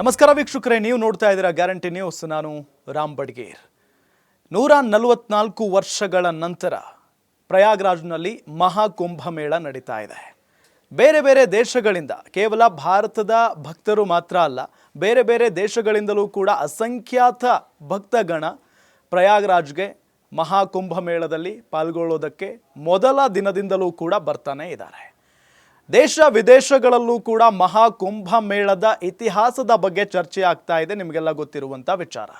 ನಮಸ್ಕಾರ ವೀಕ್ಷಕರೇ, ನೀವು ನೋಡ್ತಾ ಇದ್ದೀರಾ ಗ್ಯಾರಂಟಿ ನ್ಯೂಸ್. ನಾನು ರಾಮ್ ಬಡ್ಗೇರ್. ನೂರ ನಲವತ್ನಾಲ್ಕು ವರ್ಷಗಳ ನಂತರ ಪ್ರಯಾಗ್ರಾಜ್ನಲ್ಲಿ ಮಹಾಕುಂಭಮೇಳ ನಡೀತಾ ಇದೆ. ಬೇರೆ ಬೇರೆ ದೇಶಗಳಿಂದ, ಕೇವಲ ಭಾರತದ ಭಕ್ತರು ಮಾತ್ರ ಅಲ್ಲ, ಬೇರೆ ಬೇರೆ ದೇಶಗಳಿಂದಲೂ ಕೂಡ ಅಸಂಖ್ಯಾತ ಭಕ್ತಗಣ ಪ್ರಯಾಗ್ರಾಜ್ಗೆ ಮಹಾಕುಂಭಮೇಳದಲ್ಲಿ ಪಾಲ್ಗೊಳ್ಳೋದಕ್ಕೆ ಮೊದಲ ದಿನದಿಂದಲೂ ಕೂಡ ಬರ್ತಾನೆ ಇದ್ದಾರೆ. ದೇಶ ವಿದೇಶಗಳಲ್ಲೂ ಕೂಡ ಮಹಾಕುಂಭ ಮೇಳದ ಇತಿಹಾಸದ ಬಗ್ಗೆ ಚರ್ಚೆ ಆಗ್ತಾ ಇದೆ. ನಿಮಗೆಲ್ಲ ಗೊತ್ತಿರುವಂಥ ವಿಚಾರ.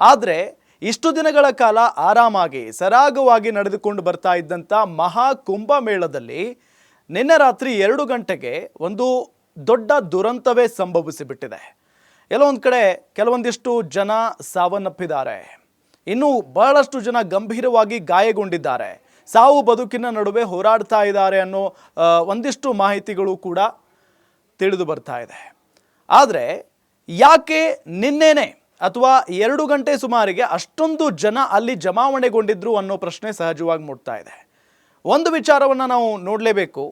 ಆದರೆ ಇಷ್ಟು ದಿನಗಳ ಕಾಲ ಆರಾಮಾಗಿ, ಸರಾಗವಾಗಿ ನಡೆದುಕೊಂಡು ಬರ್ತಾ ಇದ್ದಂಥ ಮಹಾಕುಂಭ ಮೇಳದಲ್ಲಿ ನಿನ್ನೆ ರಾತ್ರಿ ಎರಡು ಗಂಟೆಗೆ ಒಂದು ದೊಡ್ಡ ದುರಂತವೇ ಸಂಭವಿಸಿಬಿಟ್ಟಿದೆ. ಕೆಲವೊಂದು ಕಡೆ ಕೆಲವೊಂದಿಷ್ಟು ಜನ ಸಾವನ್ನಪ್ಪಿದ್ದಾರೆ. ಇನ್ನೂ ಬಹಳಷ್ಟು ಜನ ಗಂಭೀರವಾಗಿ ಗಾಯಗೊಂಡಿದ್ದಾರೆ. ಸಾವು ಬದುಕಿನ ನಡುವೆ ಹೋರಾಡ್ತಾ ಇದ್ದಾರೆ ಅನ್ನೋ ಒಂದಿಷ್ಟು ಮಾಹಿತಿಗಳು ಕೂಡ ತಿಳಿದು ಬರ್ತಾ ಇದೆ. ಆದರೆ ಯಾಕೆ ನಿನ್ನೆನೆ ಅಥವಾ ಎರಡು ಗಂಟೆ ಸುಮಾರಿಗೆ ಅಷ್ಟೊಂದು ಜನ ಅಲ್ಲಿ ಜಮಾವಣೆಗೊಂಡಿದ್ರು ಅನ್ನೋ ಪ್ರಶ್ನೆ ಸಹಜವಾಗಿ ಮೂಡ್ತಾ ಇದೆ. ಒಂದು ವಿಚಾರವನ್ನು ನಾವು ನೋಡಲೇಬೇಕು.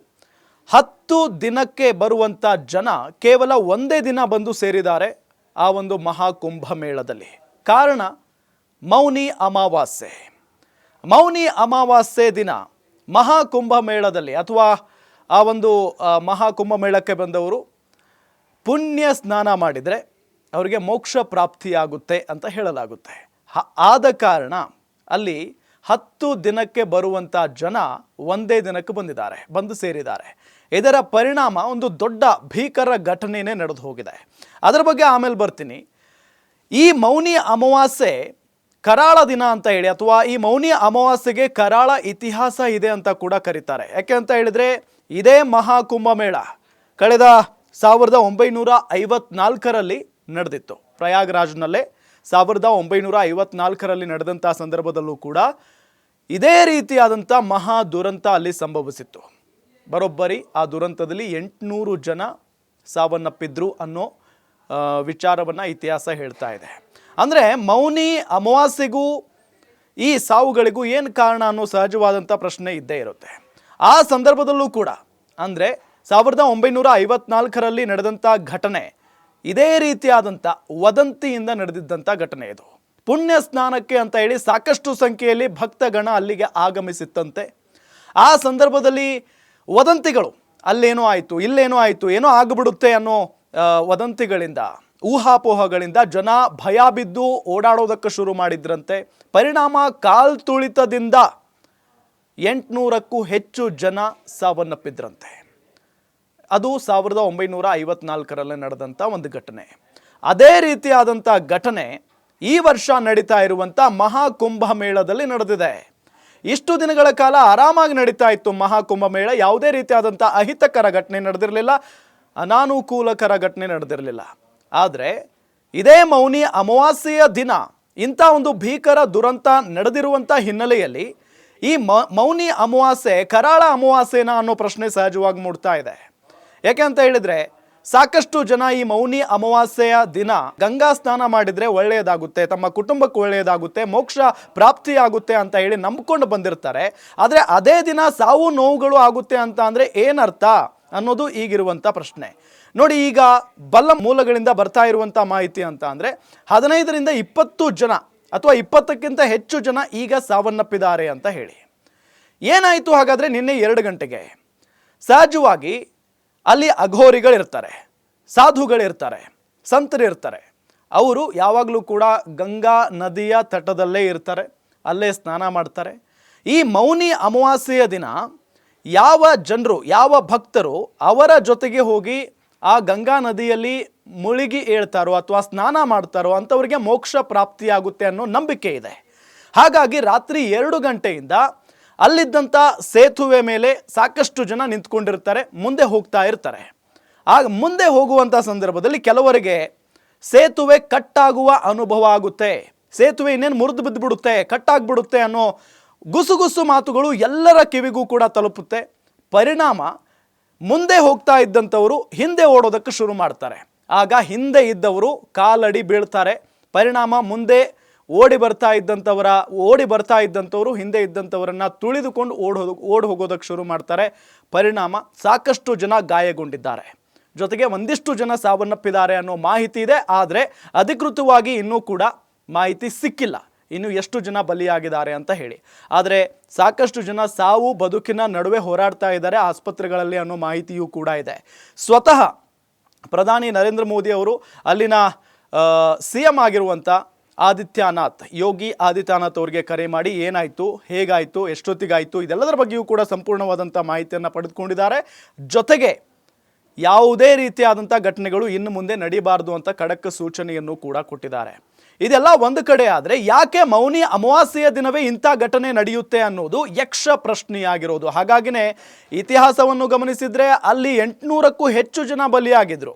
ಹತ್ತು ದಿನಕ್ಕೆ ಬರುವಂಥ ಜನ ಕೇವಲ ಒಂದೇ ದಿನ ಬಂದು ಸೇರಿದ್ದಾರೆ ಆ ಒಂದು ಮಹಾಕುಂಭ ಮೇಳದಲ್ಲಿ. ಕಾರಣ ಮೌನಿ ಅಮಾವಾಸ್ಯೆ. ಮೌನಿ ಅಮಾವಾಸ್ಯೆ ದಿನ ಮಹಾಕುಂಭ ಮೇಳದಲ್ಲಿ ಅಥವಾ ಆ ಒಂದು ಮಹಾಕುಂಭಮೇಳಕ್ಕೆ ಮಹಾಕುಂಭ ಮೇಳಕ್ಕೆ ಬಂದವರು ಪುಣ್ಯ ಸ್ನಾನ ಮಾಡಿದರೆ ಅವರಿಗೆ ಮೋಕ್ಷ ಪ್ರಾಪ್ತಿಯಾಗುತ್ತೆ ಅಂತ ಹೇಳಲಾಗುತ್ತೆ. ಆದ ಕಾರಣ ಅಲ್ಲಿ ಹತ್ತು ದಿನಕ್ಕೆ ಬರುವಂಥ ಜನ ಒಂದೇ ದಿನಕ್ಕೆ ಬಂದಿದ್ದಾರೆ, ಬಂದು ಸೇರಿದ್ದಾರೆ. ಇದರ ಪರಿಣಾಮ ಒಂದು ದೊಡ್ಡ ಭೀಕರ ಘಟನೆಯೇ ನಡೆದು ಹೋಗಿದೆ. ಅದರ ಬಗ್ಗೆ ಆಮೇಲೆ ಬರ್ತೀನಿ. ಈ ಮೌನಿ ಅಮಾವಾಸ್ಯೆ ಕರಾಳ ದಿನ ಅಂತ ಹೇಳಿ ಅಥವಾ ಈ ಮೌನಿ ಅಮಾವಾಸ್ಯೆಗೆ ಕರಾಳ ಇತಿಹಾಸ ಇದೆ ಅಂತ ಕೂಡ ಕರೀತಾರೆ. ಯಾಕೆ ಅಂತ ಹೇಳಿದ್ರೆ ಇದೇ ಮಹಾಕುಂಭ ಮೇಳ ಕಳೆದ ಸಾವಿರದ ಒಂಬೈನೂರ ಐವತ್ನಾಲ್ಕರಲ್ಲಿ ನಡೆದಿತ್ತು. ಪ್ರಯಾಗ್ರಾಜ್ನಲ್ಲೇ ಸಾವಿರದ ಒಂಬೈನೂರ ಐವತ್ನಾಲ್ಕರಲ್ಲಿ ನಡೆದಂಥ ಸಂದರ್ಭದಲ್ಲೂ ಕೂಡ ಇದೇ ರೀತಿಯಾದಂಥ ಮಹಾ ದುರಂತ ಅಲ್ಲಿ ಸಂಭವಿಸಿತ್ತು. ಬರೋಬ್ಬರಿ ಆ ದುರಂತದಲ್ಲಿ ಎಂಟುನೂರು ಜನ ಸಾವನ್ನಪ್ಪಿದ್ರು ಅನ್ನೋ ವಿಚಾರವನ್ನು ಇತಿಹಾಸ ಹೇಳ್ತಾ ಇದೆ. ಅಂದರೆ ಮೌನಿ ಅಮಾವಾಸ್ಯೆಗೂ ಈ ಸಾವುಗಳಿಗೂ ಏನು ಕಾರಣ ಅನ್ನೋ ಸಹಜವಾದಂಥ ಪ್ರಶ್ನೆ ಇದ್ದೇ ಇರುತ್ತೆ. ಆ ಸಂದರ್ಭದಲ್ಲೂ ಕೂಡ ಅಂದರೆ ಸಾವಿರದ ಒಂಬೈನೂರ ಐವತ್ನಾಲ್ಕರಲ್ಲಿ ನಡೆದಂಥ ಘಟನೆ ಇದೇ ರೀತಿಯಾದಂಥ ವದಂತಿಯಿಂದ ನಡೆದಿದ್ದಂಥ ಘಟನೆ ಇದು. ಪುಣ್ಯ ಸ್ನಾನಕ್ಕೆ ಅಂತ ಹೇಳಿ ಸಾಕಷ್ಟು ಸಂಖ್ಯೆಯಲ್ಲಿ ಭಕ್ತಗಣ ಅಲ್ಲಿಗೆ ಆಗಮಿಸಿತ್ತಂತೆ. ಆ ಸಂದರ್ಭದಲ್ಲಿ ವದಂತಿಗಳು ಅಲ್ಲೇನೋ ಆಯಿತು, ಇಲ್ಲೇನೋ ಆಯಿತು, ಏನೋ ಆಗಿಬಿಡುತ್ತೆ ಅನ್ನೋ ವದಂತಿಗಳಿಂದ ಊಹಾಪೋಹಗಳಿಂದ ಜನ ಭಯ ಬಿದ್ದು ಓಡಾಡೋದಕ್ಕೆ ಶುರು ಮಾಡಿದ್ರಂತೆ. ಪರಿಣಾಮ ಕಾಲ್ ತುಳಿತದಿಂದ ಎಂಟುನೂರಕ್ಕೂ ಹೆಚ್ಚು ಜನ ಸಾವನ್ನಪ್ಪಿದ್ರಂತೆ. ಅದು ಸಾವಿರದ ಒಂಬೈನೂರ ಐವತ್ನಾಲ್ಕರಲ್ಲೇ ನಡೆದಂಥ ಒಂದು ಘಟನೆ. ಅದೇ ರೀತಿಯಾದಂಥ ಘಟನೆ ಈ ವರ್ಷ ನಡೀತಾ ಇರುವಂಥ ಮಹಾಕುಂಭ ಮೇಳದಲ್ಲಿ ನಡೆದಿದೆ. ಇಷ್ಟು ದಿನಗಳ ಕಾಲ ಆರಾಮಾಗಿ ನಡೀತಾ ಇತ್ತು ಮಹಾಕುಂಭ ಮೇಳ ಯಾವುದೇ ರೀತಿಯಾದಂಥ ಅಹಿತಕರ ಘಟನೆ ನಡೆದಿರಲಿಲ್ಲ, ಅನಾನುಕೂಲಕರ ಘಟನೆ ನಡೆದಿರಲಿಲ್ಲ. ಆದರೆ ಇದೇ ಮೌನಿ ಅಮಾವಾಸ್ಯೆಯ ದಿನ, ಇಂಥ ಒಂದು ಭೀಕರ ದುರಂತ ನಡೆದಿರುವಂಥ ಹಿನ್ನೆಲೆಯಲ್ಲಿ ಈ ಮೌನಿ ಅಮಾವಾಸ್ಯೆ ಕರಾಳ ಅಮಾವಾಸ್ಯೆನ ಅನ್ನೋ ಪ್ರಶ್ನೆ ಸಹಜವಾಗಿ ಮೂಡ್ತಾ ಇದೆ. ಯಾಕೆ ಅಂತ ಹೇಳಿದರೆ, ಸಾಕಷ್ಟು ಜನ ಈ ಮೌನಿ ಅಮಾವಾಸ್ಯೆಯ ದಿನ ಗಂಗಾ ಸ್ನಾನ ಮಾಡಿದರೆ ಒಳ್ಳೆಯದಾಗುತ್ತೆ, ತಮ್ಮ ಕುಟುಂಬಕ್ಕೆ ಒಳ್ಳೆಯದಾಗುತ್ತೆ, ಮೋಕ್ಷ ಪ್ರಾಪ್ತಿಯಾಗುತ್ತೆ ಅಂತ ಹೇಳಿ ನಂಬ್ಕೊಂಡು ಬಂದಿರ್ತಾರೆ. ಆದರೆ ಅದೇ ದಿನ ಸಾವು ನೋವುಗಳು ಆಗುತ್ತೆ ಅಂತ ಅಂದರೆ ಏನರ್ಥ? ಅನ್ನೋದು ಈಗಿರುವಂಥ ಪ್ರಶ್ನೆ. ನೋಡಿ, ಈಗ ಬಲ್ಲ ಮೂಲಗಳಿಂದ ಬರ್ತಾ ಇರುವಂಥ ಮಾಹಿತಿ ಅಂತ ಅಂದರೆ, ಹದಿನೈದರಿಂದ ಇಪ್ಪತ್ತು ಜನ ಅಥವಾ ಇಪ್ಪತ್ತಕ್ಕಿಂತ ಹೆಚ್ಚು ಜನ ಈಗ ಸಾವನ್ನಪ್ಪಿದ್ದಾರೆ ಅಂತ ಹೇಳಿ. ಏನಾಯಿತು ಹಾಗಾದರೆ ನಿನ್ನೆ ಎರಡು ಗಂಟೆಗೆ? ಸಹಜವಾಗಿ ಅಲ್ಲಿ ಅಘೋರಿಗಳಿರ್ತಾರೆ ಸಾಧುಗಳಿರ್ತಾರೆ ಸಂತರಿರ್ತಾರೆ ಅವರು ಯಾವಾಗಲೂ ಕೂಡ ಗಂಗಾ ನದಿಯ ತಟದಲ್ಲೇ ಇರ್ತಾರೆ, ಅಲ್ಲೇ ಸ್ನಾನ ಮಾಡ್ತಾರೆ. ಈ ಮೌನಿ ಅಮಾವಾಸ್ಯೆಯ ದಿನ ಯಾವ ಜನರು, ಯಾವ ಭಕ್ತರು ಅವರ ಜೊತೆಗೆ ಹೋಗಿ ಆ ಗಂಗಾ ನದಿಯಲ್ಲಿ ಮುಳುಗಿ ಏಳ್ತಾರೋ ಅಥವಾ ಸ್ನಾನ ಮಾಡ್ತಾರೋ ಅಂಥವ್ರಿಗೆ ಮೋಕ್ಷ ಪ್ರಾಪ್ತಿಯಾಗುತ್ತೆ ಅನ್ನೋ ನಂಬಿಕೆ ಇದೆ. ಹಾಗಾಗಿ ರಾತ್ರಿ ಎರಡು ಗಂಟೆಯಿಂದ ಅಲ್ಲಿದ್ದಂಥ ಸೇತುವೆ ಮೇಲೆ ಸಾಕಷ್ಟು ಜನ ನಿಂತ್ಕೊಂಡಿರ್ತಾರೆ, ಮುಂದೆ ಹೋಗ್ತಾ ಇರ್ತಾರೆ. ಆಗ ಮುಂದೆ ಹೋಗುವಂಥ ಸಂದರ್ಭದಲ್ಲಿ ಕೆಲವರಿಗೆ ಸೇತುವೆ ಕಟ್ಟಾಗುವ ಅನುಭವ ಆಗುತ್ತೆ. ಸೇತುವೆ ಇನ್ನೇನು ಮುರಿದು ಬಿದ್ದುಬಿಡುತ್ತೆ ಕಟ್ಟಾಗ್ಬಿಡುತ್ತೆ ಅನ್ನೋ ಗುಸುಗುಸು ಮಾತುಗಳು ಎಲ್ಲರ ಕಿವಿಗೂ ಕೂಡ ತಲುಪುತ್ತೆ. ಪರಿಣಾಮ ಮುಂದೆ ಹೋಗ್ತಾ ಇದ್ದಂಥವರು ಹಿಂದೆ ಓಡೋದಕ್ಕೆ ಶುರು ಮಾಡ್ತಾರೆ. ಆಗ ಹಿಂದೆ ಇದ್ದವರು ಕಾಲಡಿ ಬೀಳ್ತಾರೆ. ಪರಿಣಾಮ ಮುಂದೆ ಓಡಿ ಬರ್ತಾ ಇದ್ದಂಥವರ, ಓಡಿ ಬರ್ತಾ ಇದ್ದಂಥವರು ಹಿಂದೆ ಇದ್ದಂಥವರನ್ನು ತುಳಿದುಕೊಂಡು ಓಡ್ ಓಡಿ ಹೋಗೋದಕ್ಕೆ ಶುರು ಮಾಡ್ತಾರೆ. ಪರಿಣಾಮ ಸಾಕಷ್ಟು ಜನ ಗಾಯಗೊಂಡಿದ್ದಾರೆ. ಜೊತೆಗೆ ಒಂದಿಷ್ಟು ಜನ ಸಾವನ್ನಪ್ಪಿದ್ದಾರೆ ಅನ್ನೋ ಮಾಹಿತಿ ಇದೆ. ಆದರೆ ಅಧಿಕೃತವಾಗಿ ಇನ್ನೂ ಕೂಡ ಮಾಹಿತಿ ಸಿಕ್ಕಿಲ್ಲ. ಇನ್ನು ಎಷ್ಟು ಜನ ಬಲಿಯಾಗಿದ್ದಾರೆ ಅಂತ ಹೇಳಿ. ಆದರೆ ಸಾಕಷ್ಟು ಜನ ಸಾವು ಬದುಕಿನ ನಡುವೆ ಹೋರಾಡ್ತಾ ಇದ್ದಾರೆ ಆಸ್ಪತ್ರೆಗಳಲ್ಲಿ ಅನ್ನೋ ಮಾಹಿತಿಯೂ ಕೂಡ ಇದೆ. ಸ್ವತಃ ಪ್ರಧಾನಿ ನರೇಂದ್ರ ಮೋದಿ ಅವರು ಅಲ್ಲಿನ ಸಿ ಎಂ ಆಗಿರುವಂಥ ಆದಿತ್ಯನಾಥ್, ಯೋಗಿ ಆದಿತ್ಯನಾಥ್ ಅವರಿಗೆ ಕರೆ ಮಾಡಿ ಏನಾಯಿತು, ಹೇಗಾಯಿತು, ಎಷ್ಟೊತ್ತಿಗಾಯಿತು, ಇದೆಲ್ಲದರ ಬಗ್ಗೆಯೂ ಕೂಡ ಸಂಪೂರ್ಣವಾದಂಥ ಮಾಹಿತಿಯನ್ನು ಪಡೆದುಕೊಂಡಿದ್ದಾರೆ. ಜೊತೆಗೆ ಯಾವುದೇ ರೀತಿಯಾದಂಥ ಘಟನೆಗಳು ಇನ್ನು ಮುಂದೆ ನಡೀಬಾರದು ಅಂತ ಖಡಕ್ ಸೂಚನೆಯನ್ನು ಕೂಡ ಕೊಟ್ಟಿದ್ದಾರೆ. ಇದೆಲ್ಲ ಒಂದು ಕಡೆ ಆದರೆ ಯಾಕೆ ಮೌನಿ ಅಮಾವಾಸ್ಯೆಯ ದಿನವೇ ಇಂಥ ಘಟನೆ ನಡೆಯುತ್ತೆ ಅನ್ನೋದು ಯಕ್ಷ ಪ್ರಶ್ನೆಯಾಗಿರೋದು. ಹಾಗಾಗಿನೇ ಇತಿಹಾಸವನ್ನು ಗಮನಿಸಿದರೆ ಅಲ್ಲಿ ಎಂಟುನೂರಕ್ಕೂ ಹೆಚ್ಚು ಜನ ಬಲಿಯಾಗಿದ್ರು.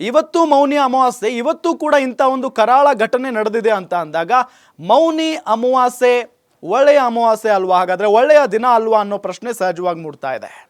ಇವತ್ತು ಮೌನಿ ಅಮಾವಾಸ್ಯೆ, ಇವತ್ತು ಕೂಡ ಇಂಥ ಒಂದು ಕರಾಳ ಘಟನೆ ನಡೆದಿದೆ ಅಂತ ಅಂದಾಗ ಮೌನಿ ಅಮಾವಾಸ್ಯೆ ಒಳ್ಳೆಯ ಅಮಾವಾಸ್ಯೆ ಅಲ್ವಾ? ಹಾಗಾದರೆ ಒಳ್ಳೆಯ ದಿನ ಅಲ್ವಾ ಅನ್ನೋ ಪ್ರಶ್ನೆ ಸಹಜವಾಗಿ ಮೂಡ್ತಾ ಇದೆ.